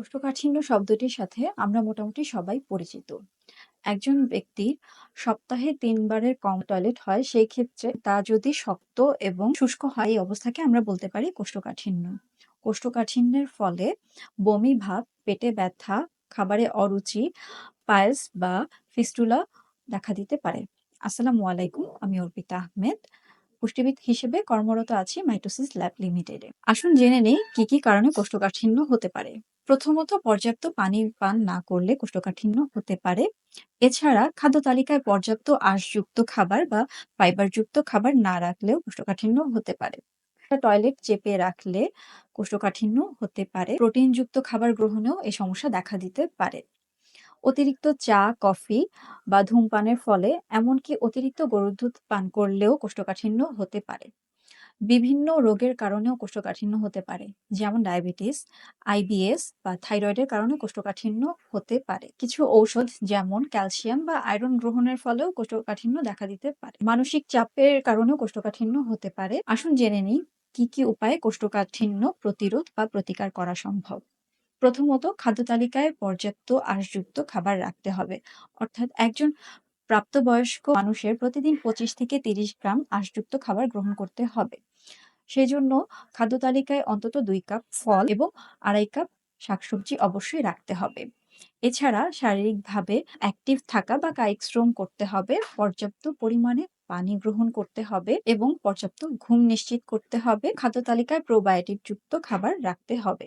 কোষ্ঠকাঠিন্য শব্দটির সাথে আমরা মোটামুটি সবাই পরিচিত। একজন ব্যক্তির সপ্তাহে তিনবারের কম টয়লেট হয়, সেই ক্ষেত্রে তা যদি শক্ত এবং শুষ্ক হয়, এই অবস্থাকে আমরা বলতে পারি কোষ্ঠকাঠিন্য। কোষ্ঠকাঠিন্যের ফলে বমি ভাব, পেটে ব্যথা, খাবারে অরুচি, পায়েস বা ফিস্টুলা দেখা দিতে পারে। আসসালামু আলাইকুম, আমি অর্পিতা আহমেদ। পুষ্টিবিদ হিসেবে কর্মরত আছি মাইটোসিস ল্যাব লিমিটেডে। আসুন জেনে নেই কি, কি কারণে কোষ্ঠকাঠিন্য হতে পারে। প্রথমত পর্যাপ্ত পানি পান না করলে কোষ্ঠকাঠিন্য হতে পারে। এছাড়া খাদ্য তালিকায় পর্যাপ্ত আঁশযুক্ত খাবার বা ফাইবারযুক্ত খাবার না রাখলেও কোষ্ঠকাঠিন্য হতে পারে। টয়লেট চেপে রাখলে কোষ্ঠকাঠিন্য হতে পারে। প্রোটিনযুক্ত খাবার গ্রহণেও এই সমস্যা দেখা দিতে পারে। অতিরিক্ত চা, কফি বা ধূমপানের ফলে এমনকি অতিরিক্ত গরুর দুধ পান করলেও কোষ্ঠকাঠিন্য হতে পারে। বিভিন্ন রোগের কারণেও কোষ্ঠকাঠিন্য হতে পারে যেমন ডায়াবেটিস, আইবিএস বা থাইরয়েডের কারণে কোষ্ঠকাঠিন্য হতে পারে। কিছু ঔষধ যেমন ক্যালসিয়াম বা আয়রন গ্রহণের ফলেও কোষ্ঠকাঠিন্য দেখা দিতে পারে। মানসিক চাপের কারণেও কোষ্ঠকাঠিন্য হতে পারে। আসুন জেনে নিই কি, কি উপায়ে কোষ্ঠকাঠিন্য প্রতিরোধ বা প্রতিকার করা সম্ভব। প্রথমত খাদ্য তালিকায় পর্যাপ্ত আঁশযুক্ত খাবার রাখতে হবে। অর্থাৎ একজন প্রাপ্তবয়স্ক মানুষের প্রতিদিন ২৫ থেকে ৩০ গ্রাম আঁশযুক্ত খাবার গ্রহণ করতে হবে। সেজন্য খাদ্য তালিকায় অন্তত দুই কাপ ফল এবং ২.৫ কাপ শাকসবজি অবশ্যই রাখতে হবে। এছাড়া শারীরিকভাবে অ্যাক্টিভ থাকা বা কায়িক শ্রম করতে হবে, পর্যাপ্ত পরিমাণে পানি গ্রহণ করতে হবে এবং পর্যাপ্ত ঘুম নিশ্চিত করতে হবে। খাদ্য তালিকায় প্রোবায়োটিক যুক্ত খাবার রাখতে হবে।